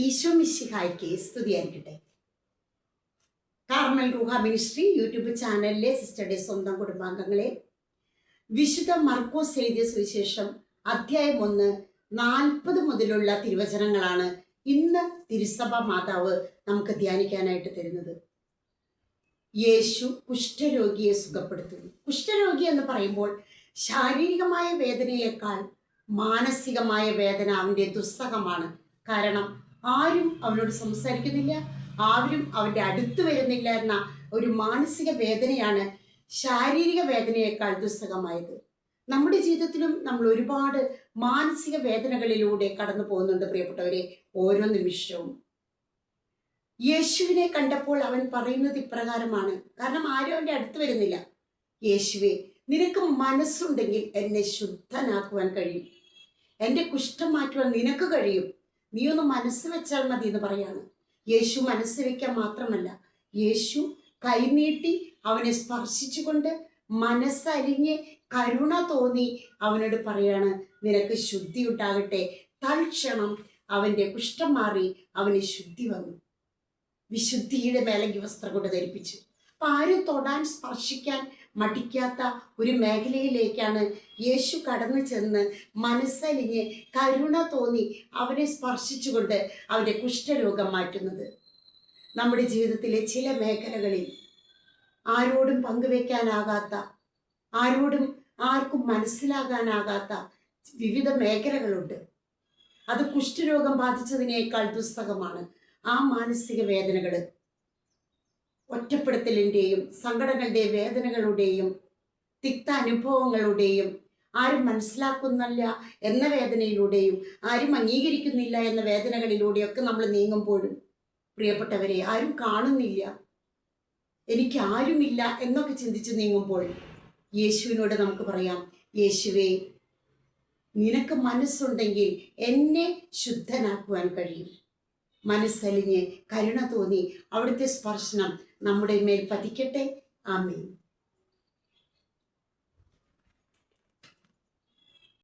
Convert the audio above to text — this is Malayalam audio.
ഈശോ മിശിഹായ്ക്ക് സ്തുതിയായിരിക്കട്ടെ കാർമൽ റൂഹ മിനിസ്ട്രി യൂട്യൂബ് ചാനലിലെ സിസ്റ്ററുടെ സ്വന്തം കുടുംബാംഗങ്ങളെ വിശുദ്ധ മർക്കോസ് എഴുതിയ സുവിശേഷം അധ്യായം ഒന്ന് നാൽപ്പത് മുതലുള്ള തിരുവചനങ്ങളാണ് ഇന്ന് തിരുസഭ മാതാവ് നമുക്ക് ധ്യാനിക്കാനായിട്ട് തരുന്നത്. യേശു കുഷ്ഠരോഗിയെ സുഖപ്പെടുത്തുന്നു. കുഷ്ഠരോഗി എന്ന് പറയുമ്പോൾ ശാരീരികമായ വേദനയേക്കാൾ മാനസികമായ വേദന അവന്റെ ദുസ്സഹമാണ്. കാരണം ആരും അവനോട് സംസാരിക്കുന്നില്ല. ആരും അവന്റെ അടുത്ത് വരുന്നില്ല എന്ന ഒരു മാനസിക വേദനയാണ് ശാരീരിക വേദനയേക്കാൾ ദുസ്സഹമായത്. നമ്മുടെ ജീവിതത്തിലും നമ്മൾ ഒരുപാട് മാനസിക വേദനകളിലൂടെ കടന്നു പോകുന്നുണ്ട് പ്രിയപ്പെട്ടവരെ ഓരോ നിമിഷവും. യേശുവിനെ കണ്ടപ്പോൾ അവൻ പറയുന്നത് ഇപ്രകാരമാണ്. കാരണം ആരും അവന്റെ അടുത്ത് വരുന്നില്ല. യേശുവെ നിനക്ക് മനസ്സുണ്ടെങ്കിൽ എന്നെ ശുദ്ധനാക്കുവാൻ കഴിയും. എന്റെ കുഷ്ഠം മാറ്റുവാൻ നിനക്ക് കഴിയും. നീ ഒന്ന് മനസ്സ് വെച്ചാൽ മതി എന്ന് പറയാണ്. യേശു മനസ്സ് വെക്കാൻ മാത്രമല്ല യേശു കൈനീട്ടി അവനെ സ്പർശിച്ചുകൊണ്ട് മനസ്സരിഞ്ഞ് കരുണ തോന്നി അവനോട് പറയാണ് നിനക്ക് ശുദ്ധി ഉണ്ടാകട്ടെ തൽക്ഷണം അവന്റെ കുഷ്ഠം മാറി അവന് ശുദ്ധി വന്നു. വിശുദ്ധിയുടെ മേലങ്കി വസ്ത്രം കൊണ്ട് ധരിപ്പിച്ചു. അപ്പൊ ആരും തൊടാൻ സ്പർശിക്കാൻ മടിക്കാത്ത ഒരു മേഖലയിലേക്കാണ് യേശു കടന്നു ചെന്ന് മനസ്സലിഞ്ഞ് കരുണ തോന്നി അവരെ സ്പർശിച്ചുകൊണ്ട് അവരെ കുഷ്ഠരോഗം മാറ്റുന്നത്. നമ്മുടെ ജീവിതത്തിലെ ചില മേഖലകളിൽ ആരോടും പങ്കുവെക്കാനാകാത്ത ആരോടും ആർക്കും മനസ്സിലാകാനാകാത്ത വിവിധ മേഖലകളുണ്ട്. അത് കുഷ്ഠരോഗം ബാധിച്ചതിനേക്കാൾ ദുസ്തകമാണ് ആ മാനസിക വേദനകൾ ഒറ്റപ്പെടുത്തലിന്റെയും സങ്കടങ്ങളുടെ വേദനകളുടെയും തിക്ത അനുഭവങ്ങളുടെയും ആരും മനസ്സിലാക്കുന്നില്ല എന്ന വേദനയിലൂടെയും ആരും അംഗീകരിക്കുന്നില്ല എന്ന വേദനകളിലൂടെയൊക്കെ നമ്മൾ നീങ്ങുമ്പോഴും പ്രിയപ്പെട്ടവരെ ആരും കാണുന്നില്ല. എനിക്ക് ആരുമില്ല എന്നൊക്കെ ചിന്തിച്ച് നീങ്ങുമ്പോൾ യേശുവിനോട് നമുക്ക് പറയാം യേശുവേ നിനക്ക് മനസ്സുണ്ടെങ്കിൽ എന്നെ ശുദ്ധനാക്കുവാൻ കഴിയും. മനസ്സലിഞ്ഞ് കരുണ തോന്നി അവിടുത്തെ സ്പർശനം നമ്മുടെ മേൽ പതിക്കട്ടെ. ആമേൻ.